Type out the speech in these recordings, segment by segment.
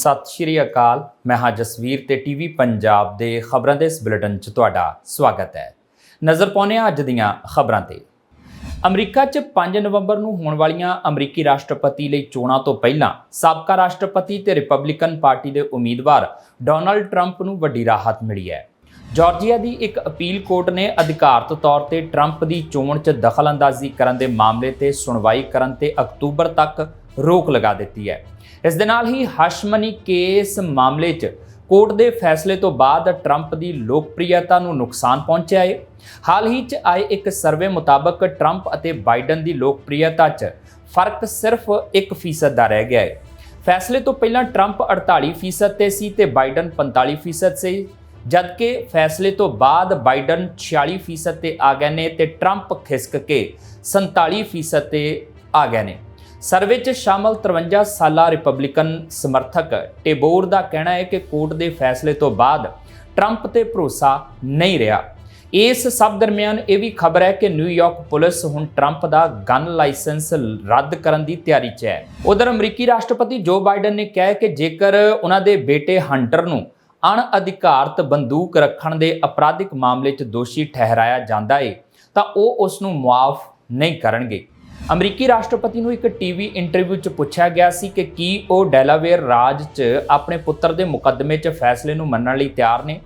ਸਤਿ ਸ਼੍ਰੀ ਅਕਾਲ। ਮੈਂ ਹਾਂ ਜਸਵੀਰ ਤੇ ਟੀਵੀ ਪੰਜਾਬ ਦੇ ਖਬਰਾਂ ਦੇ ਇਸ ਬੁਲੇਟਿਨ 'ਚ ਤੁਹਾਡਾ ਸਵਾਗਤ ਹੈ। ਨਜ਼ਰ ਪਾਉਂਦੇ ਹਾਂ ਅੱਜ ਦੀਆਂ ਖਬਰਾਂ ਤੇ। ਅਮਰੀਕਾ 'ਚ 5 ਨਵੰਬਰ ਨੂੰ ਹੋਣ ਵਾਲੀਆਂ ਅਮਰੀਕੀ ਰਾਸ਼ਟਰਪਤੀ ਲਈ ਚੋਣਾਂ ਤੋਂ ਪਹਿਲਾਂ ਸਾਬਕਾ ਰਾਸ਼ਟਰਪਤੀ ਤੇ ਰਿਪਬਲਿਕਨ ਪਾਰਟੀ ਦੇ ਉਮੀਦਵਾਰ ਡੋਨਲਡ ਟਰੰਪ ਨੂੰ ਵੱਡੀ ਰਾਹਤ ਮਿਲੀ ਹੈ। ਜਾਰਜੀਆ ਦੀ ਇੱਕ ਅਪੀਲ ਕੋਰਟ ਨੇ ਅਧਿਕਾਰਤ ਤੌਰ ਤੇ ਟਰੰਪ ਦੀ ਚੋਣ 'ਚ ਦਖਲਅੰਦਾਜ਼ੀ ਕਰਨ ਦੇ ਮਾਮਲੇ ਤੇ ਸੁਣਵਾਈ ਕਰਨ ਤੇ ਅਕਤੂਬਰ ਤੱਕ ਰੋਕ ਲਗਾ ਦਿੱਤੀ ਹੈ। ਇਸ ਦੇ ਨਾਲ ਹੀ ਹਸ਼ਮਨੀ ਕੇਸ ਮਾਮਲੇ 'ਚ ਕੋਰਟ ਦੇ ਫੈਸਲੇ ਤੋਂ ਬਾਅਦ ਟਰੰਪ ਦੀ ਲੋਕਪ੍ਰਿਯਤਾ ਨੂੰ ਨੁਕਸਾਨ ਪਹੁੰਚਿਆ ਹੈ ਹਾਲ ਹੀ 'ਚ ਆਏ ਇੱਕ ਸਰਵੇ ਮੁਤਾਬਕ ਟਰੰਪ ਅਤੇ ਬਾਈਡਨ ਦੀ ਲੋਕਪ੍ਰਿਯਤਾ 'ਚ ਫ਼ਰਕ ਸਿਰਫ 1% ਦਾ ਰਹਿ ਗਿਆ ਹੈ ਫੈਸਲੇ ਤੋਂ ਪਹਿਲਾਂ ਟਰੰਪ 48% ਤੇ ਸੀ ਤੇ ਬਾਈਡਨ 45% ਸੀ। ਜਦਕਿ ਫੈਸਲੇ ਤੋਂ ਬਾਅਦ ਬਾਈਡਨ 46% ਤੇ ਆ ਗਏ ਨੇ ਤੇ ਟਰੰਪ ਖਿਸਕ ਕੇ 47% ਤੇ ਆ ਗਏ ਨੇ। ਸਰਵੇ 'ਚ ਸ਼ਾਮਲ 53 ਸਾਲਾ ਰਿਪਬਲਿਕਨ ਸਮਰਥਕ ਟੇਬੋਰ ਦਾ ਕਹਿਣਾ ਹੈ ਕਿ ਕੋਰਟ ਦੇ ਫੈਸਲੇ ਤੋਂ ਬਾਅਦ ਟਰੰਪ ਤੇ ਭਰੋਸਾ ਨਹੀਂ ਰਿਹਾ। ਇਸ ਸਭ ਦਰਮਿਆਨ ਇਹ ਵੀ ਖਬਰ ਹੈ ਕਿ ਨਿਊਯਾਰਕ ਪੁਲਿਸ ਹੁਣ ਟਰੰਪ ਦਾ ਗਨ ਲਾਇਸੈਂਸ ਰੱਦ ਕਰਨ ਦੀ ਤਿਆਰੀ 'ਚ ਹੈ। ਉਧਰ ਅਮਰੀਕੀ ਰਾਸ਼ਟਰਪਤੀ ਜੋ ਬਾਈਡਨ ਨੇ ਕਿਹਾ ਕਿ ਜੇਕਰ ਉਹਨਾਂ ਦੇ ਬੇਟੇ ਹੰਟਰ ਨੂੰ ਅਣਅਧਿਕਾਰਤ ਬੰਦੂਕ ਰੱਖਣ ਦੇ ਅਪਰਾਧਿਕ ਮਾਮਲੇ 'ਚ ਦੋਸ਼ੀ ਠਹਿਰਾਇਆ ਜਾਂਦਾ ਏ, ਤਾਂ ਉਹ ਉਸ ਨੂੰ ਮੁਆਫ ਨਹੀਂ ਕਰਨਗੇ। ਅਮਰੀਕੀ ਰਾਸ਼ਟਰਪਤੀ ਨੂੰ ਇੱਕ ਟੀਵੀ ਇੰਟਰਵਿਊ 'ਚ ਪੁੱਛਿਆ ਗਿਆ ਸੀ ਕਿ ਕੀ ਉਹ ਡੈਲਾਵੇਅਰ ਰਾਜ 'ਚ ਆਪਣੇ ਪੁੱਤਰ ਦੇ ਮੁਕੱਦਮੇ 'ਚ ਫੈਸਲੇ ਨੂੰ ਮੰਨਣ ਲਈ ਤਿਆਰ ਨੇ।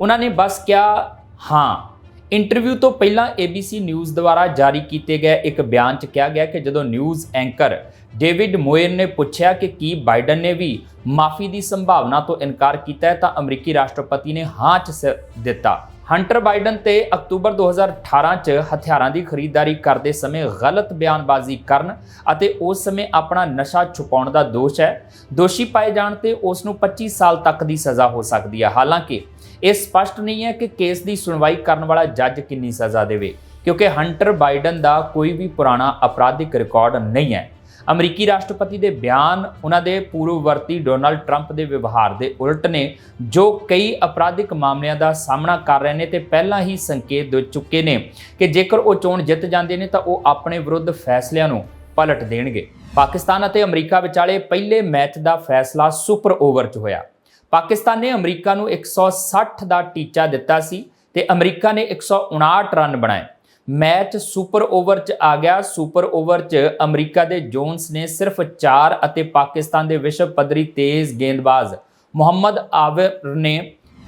ਉਹਨਾਂ ਨੇ ਬਸ ਕਿਹਾ, ਹਾਂ। ਇੰਟਰਵਿਊ ਤੋਂ ਪਹਿਲਾਂ ABC ਨਿਊਜ਼ ਦੁਆਰਾ ਜਾਰੀ ਕੀਤੇ ਗਏ ਇੱਕ ਬਿਆਨ 'ਚ ਕਿਹਾ ਗਿਆ ਕਿ ਜਦੋਂ ਨਿਊਜ਼ ਐਂਕਰ ਡੇਵਿਡ ਮੋਇਰ ਨੇ ਪੁੱਛਿਆ ਕਿ ਕੀ ਬਾਈਡਨ ਨੇ ਵੀ ਮਾਫੀ ਦੀ ਸੰਭਾਵਨਾ ਤੋਂ ਇਨਕਾਰ ਕੀਤਾ ਤਾਂ ਅਮਰੀਕੀ ਰਾਸ਼ਟਰਪਤੀ ਨੇ ਹਾਂ 'ਚ ਦਿੱਤਾ। ਹੰਟਰ ਬਾਈਡਨ ਤੇ ਅਕਤੂਬਰ 2018 'ਚ ਹਥਿਆਰਾਂ ਦੀ ਖਰੀਦਦਾਰੀ ਕਰਦੇ ਸਮੇਂ ਗਲਤ ਬਿਆਨਬਾਜ਼ੀ ਕਰਨ ਅਤੇ ਉਸ ਸਮੇਂ ਆਪਣਾ ਨਸ਼ਾ ਛੁਪਾਉਣ ਦਾ ਦੋਸ਼ ਹੈ। ਦੋਸ਼ੀ ਪਾਏ ਜਾਣ ਤੇ ਉਸ ਨੂੰ 25 ਸਾਲ ਤੱਕ ਦੀ ਸਜ਼ਾ ਹੋ ਸਕਦੀ ਹੈ। ਹਾਲਾਂਕਿ ਇਹ ਸਪਸ਼ਟ ਨਹੀਂ ਹੈ ਕਿ ਕੇਸ ਦੀ ਸੁਣਵਾਈ ਕਰਨ ਵਾਲਾ ਜੱਜ ਕਿੰਨੀ ਸਜ਼ਾ ਦੇਵੇ, ਕਿਉਂਕਿ ਹੰਟਰ ਬਾਈਡਨ ਦਾ ਕੋਈ ਵੀ ਪੁਰਾਣਾ ਅਪਰਾਧਿਕ ਰਿਕਾਰਡ ਨਹੀਂ ਹੈ। ਅਮਰੀਕੀ ਰਾਸ਼ਟਰਪਤੀ ਦੇ ਬਿਆਨ, ਉਹਨਾਂ ਦੇ ਪੂਰਵਵਰਤੀ ਡੋਨਲਡ ਟਰੰਪ ਦੇ ਵਿਵਹਾਰ ਦੇ ਉਲਟ ਨੇ, ਜੋ ਕਈ ਅਪਰਾਧਿਕ ਮਾਮਲਿਆਂ ਦਾ ਸਾਹਮਣਾ ਕਰ ਰਹੇ ਨੇ ਤੇ ਪਹਿਲਾਂ ਹੀ ਸੰਕੇਤ ਦੇ ਚੁੱਕੇ ਨੇ ਕਿ ਜੇਕਰ ਉਹ ਚੋਣ ਜਿੱਤ ਜਾਂਦੇ ਨੇ ਤਾਂ ਉਹ ਆਪਣੇ ਵਿਰੁੱਧ ਫੈਸਲਿਆਂ ਨੂੰ ਪਲਟ ਦੇਣਗੇ। ਪਾਕਿਸਤਾਨ ਅਤੇ ਅਮਰੀਕਾ ਵਿਚਾਲੇ ਪਹਿਲੇ ਮੈਚ ਦਾ ਫੈਸਲਾ ਸੁਪਰ ਓਵਰ 'ਚ ਹੋਇਆ। ਪਾਕਿਸਤਾਨ ਨੇ ਅਮਰੀਕਾ ਨੂੰ 160 ਦਾ ਟੀਚਾ ਦਿੱਤਾ ਸੀ ਤੇ ਅਮਰੀਕਾ ਨੇ 159 ਰਨ ਬਣਾਏ। ਮੈਚ ਸੁਪਰ ਓਵਰ 'ਚ ਆ ਗਿਆ। ਸੁਪਰ ਓਵਰ 'ਚ ਅਮਰੀਕਾ ਦੇ ਜੋਨਸ ਨੇ ਸਿਰਫ 4 ਅਤੇ ਪਾਕਿਸਤਾਨ ਦੇ ਵਿਸ਼ਵ ਪੱਧਰੀ ਤੇਜ਼ ਗੇਂਦਬਾਜ਼ ਮੁਹੰਮਦ ਆਵਰ ਨੇ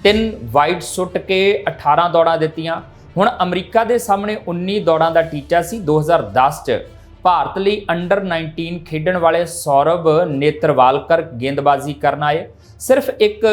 3 ਵਾਈਡ ਸੁੱਟ ਕੇ 18 ਦੌੜਾਂ ਦਿੱਤੀਆਂ। ਹੁਣ ਅਮਰੀਕਾ ਦੇ ਸਾਹਮਣੇ 19 ਦੌੜਾਂ ਦਾ ਟੀਚਾ ਸੀ 2010 'ਚ। ਭਾਰਤ ਲਈ ਅੰਡਰ 19 ਖੇਡਣ ਵਾਲੇ ਸੌਰਵ ਨੇਤਰਵਾਲਕਰ ਗੇਂਦਬਾਜ਼ੀ ਕਰਨ ਆਏ। ਸਿਰਫ ਇੱਕ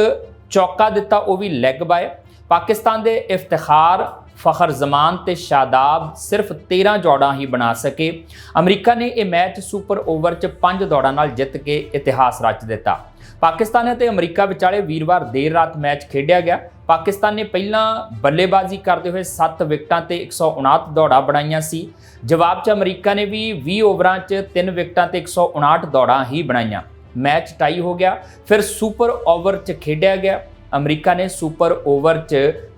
ਚੌਕਾ ਦਿੱਤਾ, ਉਹ ਵੀ ਲੈਗ ਬਾਏ ਪਾਕਿਸਤਾਨ ਦੇ ਇਫਤਖਾਰ ਫਖਰ ਜ਼ਮਾਨ ਤੇ ਸ਼ਾਦਾਬ ਸਿਰਫ 13 ਜੋੜਾਂ ਹੀ ਬਣਾ ਸਕੇ। ਅਮਰੀਕਾ ਨੇ ਇਹ ਮੈਚ ਸੁਪਰ ਓਵਰ 'ਚ 5 ਦੌੜਾਂ ਨਾਲ ਜਿੱਤ ਕੇ ਇਤਿਹਾਸ ਰਚ ਦਿੱਤਾ। ਪਾਕਿਸਤਾਨ ਅਤੇ ਅਮਰੀਕਾ ਵਿਚਾਲੇ ਵੀਰਵਾਰ ਦੇਰ ਰਾਤ ਮੈਚ ਖੇਡਿਆ ਗਿਆ। ਪਾਕਿਸਤਾਨ ਨੇ ਪਹਿਲਾਂ ਬੱਲੇਬਾਜ਼ੀ ਕਰਦੇ ਹੋਏ 7 ਵਿਕਟਾਂ ਤੇ 159 ਦੌੜਾਂ ਬਣਾਈਆਂ ਸੀ। ਜਵਾਬ 'ਚ ਅਮਰੀਕਾ ਨੇ ਵੀ 20 ਓਵਰਾਂ 'ਚ 3 ਵਿਕਟਾਂ ਤੇ 159 ਦੌੜਾਂ ਹੀ ਬਣਾਈਆਂ। ਮੈਚ ਟਾਈ ਹੋ ਗਿਆ। ਫਿਰ ਸੁਪਰ ਓਵਰ 'ਚ ਖੇਡਿਆ ਗਿਆ। ਅਮਰੀਕਾ ਨੇ ਸੁਪਰ ਓਵਰ 'ਚ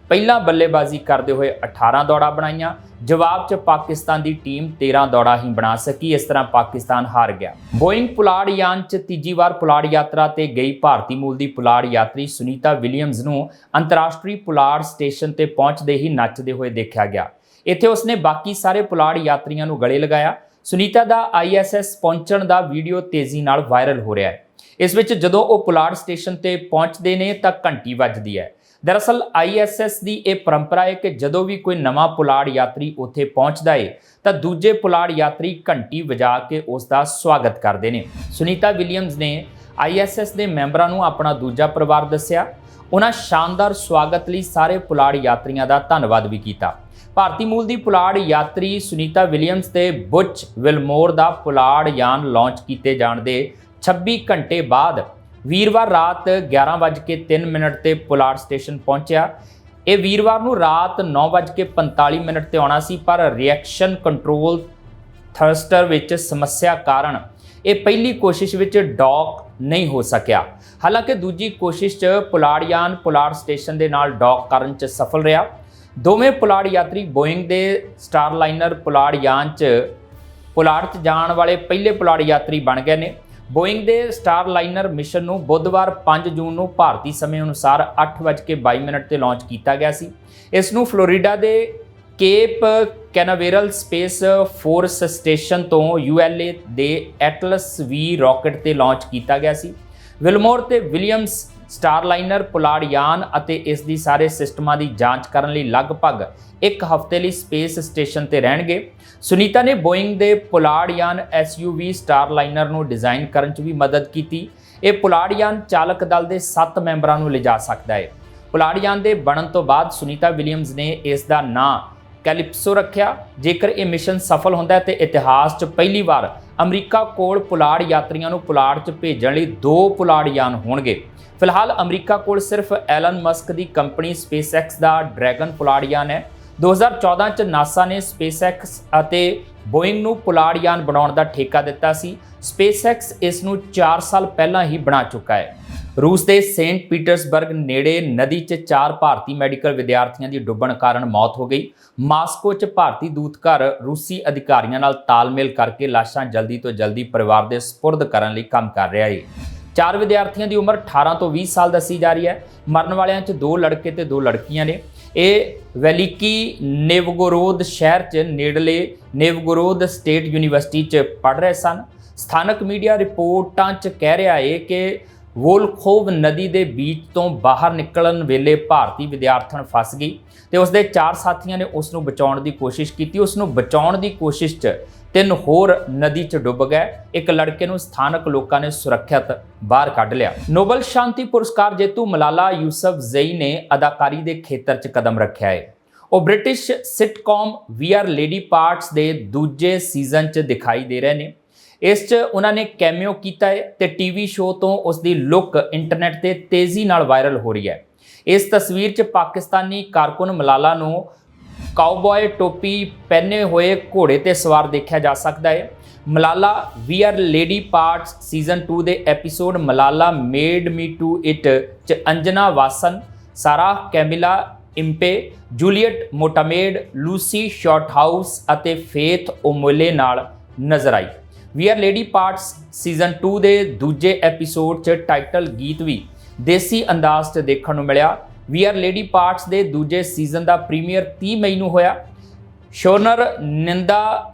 ਪਹਿਲਾਂ ਬੱਲੇਬਾਜ਼ੀ ਕਰਦੇ ਹੋਏ 18 ਦੌੜਾਂ ਬਣਾਈਆਂ। ਜਵਾਬ 'ਚ ਪਾਕਿਸਤਾਨ ਦੀ ਟੀਮ 13 ਦੌੜਾਂ ਹੀ ਬਣਾ ਸਕੀ। ਇਸ ਤਰ੍ਹਾਂ ਪਾਕਿਸਤਾਨ ਹਾਰ ਗਿਆ। ਬੋਇੰਗ ਪੁਲਾੜ ਯਾਨ 'ਚ ਤੀਜੀ ਵਾਰ ਪੁਲਾੜ ਯਾਤਰਾ ਤੇ ਗਈ ਭਾਰਤੀ ਮੂਲ ਦੀ ਪੁਲਾੜ ਯਾਤਰੀ ਸੁਨੀਤਾ ਵਿਲੀਅਮਸ ਨੂੰ ਅੰਤਰਰਾਸ਼ਟਰੀ ਪੁਲਾੜ ਸਟੇਸ਼ਨ ਤੇ ਪਹੁੰਚਦੇ ਹੀ ਨੱਚਦੇ ਹੋਏ ਦੇਖਿਆ ਗਿਆ। ਇੱਥੇ ਉਸਨੇ ਬਾਕੀ ਸਾਰੇ ਪੁਲਾੜ ਯਾਤਰੀਆਂ ਨੂੰ ਗਲੇ ਲਗਾਇਆ। ਸੁਨੀਤਾ ਦਾ ਆਈਐਸਐਸ ਪਹੁੰਚਣ ਦਾ ਵੀਡੀਓ ਤੇਜ਼ੀ ਨਾਲ ਵਾਇਰਲ ਹੋ ਰਿਹਾ ਹੈ। ਇਸ ਵਿੱਚ ਜਦੋਂ ਉਹ ਪੁਲਾੜ ਸਟੇਸ਼ਨ ਤੇ ਪਹੁੰਚਦੇ ਨੇ ਤਾਂ ਘੰਟੀ ਵੱਜਦੀ ਹੈ। ਦਰਅਸਲ ਆਈਐਸਐਸ ਦੀ ਇਹ ਪਰੰਪਰਾ ਹੈ ਕਿ ਜਦੋਂ ਵੀ ਕੋਈ ਨਵਾਂ ਪੁਲਾੜ ਯਾਤਰੀ ਉੱਥੇ ਪਹੁੰਚਦਾ ਹੈ ਤਾਂ ਦੂਜੇ ਪੁਲਾੜ ਯਾਤਰੀ ਘੰਟੀ ਵਜਾ ਕੇ ਉਸ ਦਾ ਸਵਾਗਤ ਕਰਦੇ ਨੇ। ਸੁਨੀਤਾ ਵਿਲੀਅਮਸ ਨੇ ਆਈਐਸਐਸ ਦੇ ਮੈਂਬਰਾਂ ਨੂੰ ਆਪਣਾ ਦੂਜਾ ਪਰਿਵਾਰ ਦੱਸਿਆ। ਉਹਨਾਂ ਸ਼ਾਨਦਾਰ ਸਵਾਗਤ ਲਈ ਸਾਰੇ ਪੁਲਾੜ ਯਾਤਰੀਆਂ ਦਾ ਧੰਨਵਾਦ ਵੀ ਕੀਤਾ। ਭਾਰਤੀ ਮੂਲ ਦੀ ਪੁਲਾੜ ਯਾਤਰੀ ਸੁਨੀਤਾ ਵਿਲੀਅਮਸ ਤੇ ਬੁੱਚ ਵਿਲਮੋਰ ਦਾ ਪੁਲਾੜ ਯਾਨ ਲਾਂਚ ਕੀਤੇ ਜਾਣ ਦੇ 26 ਘੰਟੇ ਬਾਅਦ ਵੀਰਵਾਰ ਰਾਤ 11:03 ਮਿੰਟ ਤੇ ਪੁਲਾੜ ਸਟੇਸ਼ਨ ਪਹੁੰਚਿਆ। ਇਹ ਵੀਰਵਾਰ ਨੂੰ ਰਾਤ 9:45 ਮਿੰਟ ਤੇ ਆਉਣਾ ਸੀ, ਪਰ ਰਿਐਕਸ਼ਨ ਕੰਟਰੋਲ ਥਰਸਟਰ ਵਿੱਚ ਸਮੱਸਿਆ ਕਾਰਨ ਇਹ ਪਹਿਲੀ ਕੋਸ਼ਿਸ਼ ਵਿੱਚ ਡੌਕ ਨਹੀਂ ਹੋ ਸਕਿਆ। ਹਾਲਾਂਕਿ ਦੂਜੀ ਕੋਸ਼ਿਸ਼ 'ਚ ਪੁਲਾੜਯਾਨ ਪੁਲਾੜ ਸਟੇਸ਼ਨ ਦੇ ਨਾਲ ਡੌਕ ਕਰਨ 'ਚ ਸਫਲ ਰਿਹਾ। ਦੋਵੇਂ ਪੁਲਾੜ ਯਾਤਰੀ ਬੋਇੰਗ ਦੇ ਸਟਾਰਲਾਈਨਰ ਪੁਲਾੜ ਯਾਨ 'ਚ ਪੁਲਾੜ 'ਚ ਜਾਣ ਵਾਲੇ ਪਹਿਲੇ ਪੁਲਾੜ ਯਾਤਰੀ ਬਣ ਗਏ ਨੇ। ਬੋਇੰਗ ਦੇ ਸਟਾਰਲਾਈਨਰ ਮਿਸ਼ਨ ਨੂੰ ਬੁੱਧਵਾਰ 5 ਜੂਨ ਨੂੰ ਭਾਰਤੀ ਸਮੇਂ ਅਨੁਸਾਰ 8:22 ਮਿੰਟ ਤੇ ਲਾਂਚ ਕੀਤਾ ਗਿਆ ਸੀ। ਇਸ ਨੂੰ ਫਲੋਰੀਡਾ ਦੇ Cape Canaveral space force station ਤੋਂ ਯੂਐਲਏ ਦੇ ਐਟਲਸ ਵੀ ਰਾਕਟ ਤੇ ਲਾਂਚ ਕੀਤਾ ਗਿਆ ਸੀ। ਵਿਲਮੋਰ ਤੇ ਵਿਲੀਅਮਸ ਸਟਾਰਲਾਈਨਰ ਪੁਲਾੜ ਯਾਨ ਅਤੇ ਇਸ ਦੀ ਸਾਰੇ ਸਿਸਟਮਾਂ ਦੀ ਜਾਂਚ ਕਰਨ ਲਈ ਲਗਭਗ ਇੱਕ ਹਫ਼ਤੇ ਲਈ ਸਪੇਸ ਸਟੇਸ਼ਨ ਤੇ ਰਹਿਣਗੇ। ਸੁਨੀਤਾ ਨੇ ਬੋਇੰਗ ਦੇ ਪੁਲਾੜ ਯਾਨ ਐਸਯੂਵੀ ਸਟਾਰਲਾਈਨਰ ਨੂੰ ਡਿਜ਼ਾਈਨ ਕਰਨ 'ਚ ਵੀ ਮਦਦ ਕੀਤੀ। ਇਹ ਪੁਲਾੜ ਯਾਨ ਚਾਲਕ ਦਲ ਦੇ 7 ਮੈਂਬਰਾਂ ਨੂੰ ਲਿਜਾ ਸਕਦਾ ਹੈ। ਪੁਲਾੜ ਯਾਨ ਦੇ ਬਣਨ ਤੋਂ ਬਾਅਦ ਸੁਨੀਤਾ ਵਿਲੀਅਮਸ ਨੇ ਇਸ ਦਾ ਨਾਂ ਕੈਲਿਪਸੋ ਰੱਖਿਆ। ਜੇਕਰ ਇਹ ਮਿਸ਼ਨ ਸਫਲ ਹੁੰਦਾ ਹੈ ਤੇ ਇਤਿਹਾਸ 'ਚ ਪਹਿਲੀ ਵਾਰ ਅਮਰੀਕਾ ਕੋਲ ਪੁਲਾੜ ਯਾਤਰੀਆਂ ਨੂੰ ਪੁਲਾੜ 'ਚ ਭੇਜਣ ਲਈ ਦੋ ਪੁਲਾੜ ਯਾਨ ਹੋਣਗੇ। ਫਿਲਹਾਲ ਅਮਰੀਕਾ ਕੋਲ ਸਿਰਫ ਐਲਨ ਮਸਕ ਦੀ ਕੰਪਨੀ ਸਪੇਸਐਕਸ ਦਾ ਡਰੈਗਨ ਪੁਲਾੜ ਯਾਨ ਹੈ। 2014 ਚ ਨਾਸਾ ਨੇ ਸਪੇਸਐਕਸ ਅਤੇ ਬੋਇੰਗ ਨੂੰ ਪੁਲਾੜ ਯਾਨ ਬਣਾਉਣ ਦਾ ਠੇਕਾ ਦਿੱਤਾ ਸੀ। ਸਪੇਸਐਕਸ ਇਸ ਨੂੰ 4 ਸਾਲ ਪਹਿਲਾਂ ਹੀ ਬਣਾ ਚੁੱਕਾ ਹੈ। ਰੂਸ ਦੇ ਸੇਂਟ ਪੀਟਰਸਬਰਗ ਨੇੜੇ ਨਦੀ 'ਚ ਚਾਰ ਭਾਰਤੀ ਮੈਡੀਕਲ ਵਿਦਿਆਰਥੀਆਂ ਦੀ ਡੁੱਬਣ ਕਾਰਨ ਮੌਤ ਹੋ ਗਈ। ਮਾਸਕੋ 'ਚ ਭਾਰਤੀ ਦੂਤਘਰ ਰੂਸੀ ਅਧਿਕਾਰੀਆਂ ਨਾਲ ਤਾਲਮੇਲ ਕਰਕੇ ਲਾਸ਼ਾਂ ਜਲਦੀ ਤੋਂ ਜਲਦੀ ਪਰਿਵਾਰ ਦੇ ਸਪੁਰਦ ਕਰਨ ਲਈ ਕੰਮ ਕਰ ਰਿਹਾ ਹੈ ਚਾਰ ਵਿਦਿਆਰਥੀਆਂ ਦੀ ਉਮਰ 18 ਤੋਂ 20 ਸਾਲ ਦੱਸੀ ਜਾ ਰਹੀ ਹੈ। ਮਰਨ ਵਾਲਿਆਂ 'ਚ ਦੋ ਲੜਕੇ ਤੇ ਦੋ ਲੜਕੀਆਂ ਨੇ। ਇਹ ਵੈਲਿਕੀ ਨੇਵਗੋਰੋਦ ਸ਼ਹਿਰ 'ਚ ਨੇੜਲੇ ਨੇਵਗੋਰੋਦ ਸਟੇਟ ਯੂਨੀਵਰਸਿਟੀ 'ਚ ਪੜ੍ਹ ਰਹੇ ਸਨ। ਸਥਾਨਕ ਮੀਡੀਆ ਰਿਪੋਰਟਾਂ 'ਚ ਕਹਿ ਰਿਹਾ ਹੈ ਕਿ ਵੋਲਖੋਵ ਨਦੀ ਦੇ ਬੀਚ ਤੋਂ ਬਾਹਰ ਨਿਕਲਣ ਵੇਲੇ ਭਾਰਤੀ ਵਿਦਿਆਰਥਣ ਫਸ ਗਈ ਤੇ ਉਸ ਦੇ ਚਾਰ ਸਾਥੀਆਂ ਨੇ ਉਸ ਨੂੰ ਬਚਾਉਣ ਦੀ ਕੋਸ਼ਿਸ਼ ਕੀਤੀ। ਉਸ ਨੂੰ ਬਚਾਉਣ ਦੀ ਕੋਸ਼ਿਸ਼ 'ਚ ਤਿੰਨ ਹੋਰ ਨਦੀ 'ਚ ਡੁੱਬ ਗਏ। ਇੱਕ ਲੜਕੇ ਨੂੰ ਸਥਾਨਕ ਲੋਕਾਂ ਨੇ ਸੁਰੱਖਿਅਤ ਬਾਹਰ ਕੱਢ ਲਿਆ। ਨੋਬਲ ਸ਼ਾਂਤੀ ਪੁਰਸਕਾਰ ਜੇਤੂ ਮਲਾਲਾ ਯੂਸਫ ਜ਼ਈ ਨੇ ਅਦਾਕਾਰੀ ਦੇ ਖੇਤਰ 'ਚ ਕਦਮ ਰੱਖਿਆ ਹੈ। ਉਹ British sitcom We Are Lady Parts ਦੇ ਦੂਜੇ ਸੀਜ਼ਨ 'ਚ ਦਿਖਾਈ ਦੇ ਰਹੇ ਨੇ। ਇਸ 'ਚ ਉਹਨਾਂ ਨੇ ਕੈਮਿਓ ਕੀਤਾ ਹੈ ਤੇ ਟੀਵੀ ਸ਼ੋਅ ਤੋਂ ਉਸ ਦੀ ਲੁੱਕ ਇੰਟਰਨੈਟ ਤੇ ਤੇਜ਼ੀ ਨਾਲ ਵਾਇਰਲ ਹੋ ਰਹੀ ਹੈ। ਇਸ ਤਸਵੀਰ 'ਚ ਪਾਕਿਸਤਾਨੀ ਕਾਰਕੁਨ ਮਲਾਲਾ ਨੂੰ ਕਾਊਬॉय ਟੋਪੀ ਪਹਿਨੇ ਹੋਏ ਘੋੜੇ ਤੇ ਸਵਾਰ ਦੇਖਿਆ ਜਾ ਸਕਦਾ ਹੈ। Malala We Are Lady Parts season 2 ਦੇ episode Malala Made Me Do It ਚ Anjana Vasan, Sarah Kameela Impey, Juliette Motamed, Lucie Short ਅਤੇ ਫੇਥ ਓਮੋਲੇ ਨਾਲ ਨਜ਼ਰ ਆਈ। We Are Lady Parts season 2 ਦੇ ਦੂਜੇ ਐਪੀਸੋਡ 'ਚ ਟਾਈਟਲ ਗੀਤ ਵੀ ਦੇਸੀ ਅੰਦਾਜ਼ 'ਚ ਦੇਖਣ ਨੂੰ ਮਿਲਿਆ। ਵੀ ਆਰ ਲੇਡੀ ਪਾਰਟਸ ਦੇ ਦੂਜੇ ਸੀਜ਼ਨ ਦਾ ਪ੍ਰੀਮੀਅਰ 30 ਮਈ ਨੂੰ ਹੋਇਆ। ਸ਼ੋਨਰ ਨਿੰਦਾ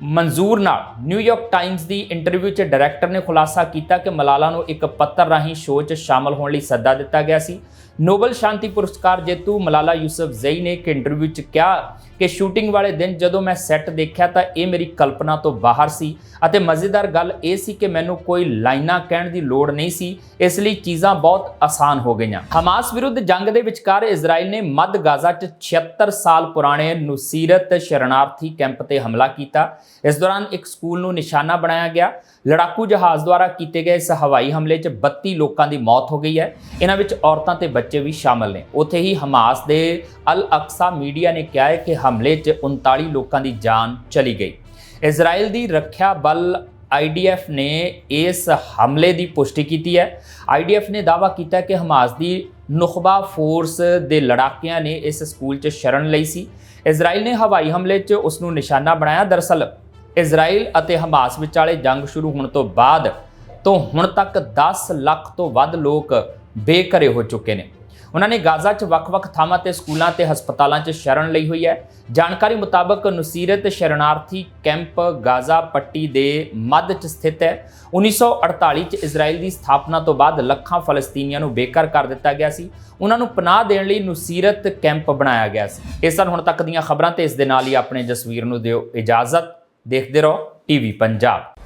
ਮਨਜ਼ੂਰ ਨਾਲ ਨਿਊਯਾਰਕ ਟਾਈਮਜ਼ ਦੀ ਇੰਟਰਵਿਊ 'ਚ ਡਾਇਰੈਕਟਰ ਨੇ ਖੁਲਾਸਾ ਕੀਤਾ ਕਿ ਮਲਾਲਾ ਨੂੰ ਇੱਕ ਪੱਤਰ ਰਾਹੀਂ ਸ਼ੋਅ 'ਚ ਸ਼ਾਮਲ ਹੋਣ ਲਈ ਸੱਦਾ ਦਿੱਤਾ ਗਿਆ ਸੀ। ਨੋਬਲ ਸ਼ਾਂਤੀ ਪੁਰਸਕਾਰ ਜੇਤੂ ਮਲਾਲਾ ਯੂਸਫ ਜ਼ਈ ਨੇ ਇੱਕ ਇੰਟਰਵਿਊ 'ਚ ਕਿਹਾ ਕਿ ਸ਼ੂਟਿੰਗ ਵਾਲੇ ਦਿਨ ਜਦੋਂ ਮੈਂ ਸੈੱਟ ਦੇਖਿਆ ਤਾਂ ਇਹ ਮੇਰੀ ਕਲਪਨਾ ਤੋਂ ਬਾਹਰ ਸੀ ਅਤੇ ਮਜ਼ੇਦਾਰ ਗੱਲ ਇਹ ਸੀ ਕਿ ਮੈਨੂੰ ਕੋਈ ਲਾਈਨਾਂ ਕਹਿਣ ਦੀ ਲੋੜ ਨਹੀਂ ਸੀ, ਇਸ ਲਈ ਚੀਜ਼ਾਂ ਬਹੁਤ ਆਸਾਨ ਹੋ ਗਈਆਂ। ਹਮਾਸ ਵਿਰੁੱਧ ਜੰਗ ਦੇ ਵਿਚਕਾਰ ਇਜ਼ਰਾਈਲ ਨੇ ਮੱਧ ਗਾਜ਼ਾ 'ਚ 76 ਸਾਲ ਪੁਰਾਣੇ ਨੁਸੀਰਤ ਸ਼ਰਨਾਰਥੀ ਕੈਂਪ ਤੇ ਹਮਲਾ ਕੀਤਾ। ਇਸ ਦੌਰਾਨ ਇੱਕ ਸਕੂਲ ਨੂੰ ਨਿਸ਼ਾਨਾ ਬਣਾਇਆ ਗਿਆ। ਲੜਾਕੂ ਜਹਾਜ਼ ਦੁਆਰਾ ਕੀਤੇ ਗਏ ਇਸ ਹਵਾਈ ਹਮਲੇ 'ਚ 32 ਲੋਕਾਂ ਦੀ ਮੌਤ ਹੋ ਗਈ ਹੈ। ਇਹਨਾਂ ਵਿੱਚ ਔਰਤਾਂ ਤੇ ਬੱਚੇ ਵੀ ਸ਼ਾਮਲ ਨੇ। ਉੱਥੇ ਹੀ ਹਮਾਸ ਦੇ ਅਲ ਅਕਸਾ ਮੀਡੀਆ ਨੇ ਕਿਹਾ ਹੈ ਕਿ ਹਮਲੇ 'ਚ 39 ਲੋਕਾਂ ਦੀ ਜਾਨ ਚਲੀ ਗਈ। ਇਜ਼ਰਾਈਲ ਦੀ ਰੱਖਿਆ ਬਲ ਆਈਡੀਐਫ ਨੇ ਇਸ ਹਮਲੇ ਦੀ ਪੁਸ਼ਟੀ ਕੀਤੀ ਹੈ। ਆਈਡੀਐਫ ਨੇ ਦਾਅਵਾ ਕੀਤਾ ਕਿ ਹਮਾਸ ਦੀ ਨੁਖਬਾ ਫੋਰਸ ਦੇ ਲੜਾਕਿਆਂ ਨੇ ਇਸ ਸਕੂਲ 'ਚ ਸ਼ਰਨ ਲਈ ਸੀ। ਇਜ਼ਰਾਈਲ ਨੇ ਹਵਾਈ ਹਮਲੇ 'ਚ ਉਸ ਨੂੰ ਨਿਸ਼ਾਨਾ ਬਣਾਇਆ। ਦਰਅਸਲ ਇਜ਼ਰਾਈਲ ਅਤੇ ਹਮਾਸ ਵਿਚਾਲੇ ਜੰਗ ਸ਼ੁਰੂ ਹੋਣ ਤੋਂ ਬਾਅਦ ਤੋਂ ਹੁਣ ਤੱਕ 10 ਲੱਖ ਤੋਂ ਵੱਧ ਲੋਕ ਬੇਘਰੇ ਹੋ ਚੁੱਕੇ ਨੇ। ਉਹਨਾਂ ਨੇ ਗਾਜ਼ਾ 'ਚ ਵੱਖ-ਵੱਖ ਥਾਵਾਂ ਤੇ ਸਕੂਲਾਂ ਤੇ ਹਸਪਤਾਲਾਂ 'ਚ ਸ਼ਰਨ ਲਈ ਹੋਈ ਹੈ। ਜਾਣਕਾਰੀ ਮੁਤਾਬਕ ਨੁਸੀਰਤ ਸ਼ਰਨਾਰਥੀ ਕੈਂਪ ਗਾਜ਼ਾ ਪੱਟੀ ਦੇ ਮੱਧ 'ਚ ਸਥਿਤ ਹੈ। 1948 'ਚ ਇਜ਼ਰਾਈਲ ਦੀ ਸਥਾਪਨਾ ਤੋਂ ਬਾਅਦ ਲੱਖਾਂ ਫਲਸਤੀਨੀਆਂ ਨੂੰ ਬੇਘਰ ਕਰ ਦਿੱਤਾ ਗਿਆ ਸੀ। ਉਹਨਾਂ ਨੂੰ ਪਨਾਹ ਦੇਣ ਲਈ ਨੁਸੀਰਤ ਕੈਂਪ ਬਣਾਇਆ ਗਿਆ ਸੀ। ਇਹ ਸਨ ਹੁਣ ਤੱਕ ਦੀਆਂ ਖਬਰਾਂ ਤੇ ਇਸ ਦੇ ਨਾਲ ਹੀ ਆਪਣੇ ਜਸਵੀਰ ਨੂੰ ਦਿਓ ਇਜਾਜ਼ਤ। ਦੇਖਦੇ ਰਹੋ, ਟੀਵੀ ਪੰਜਾਬ।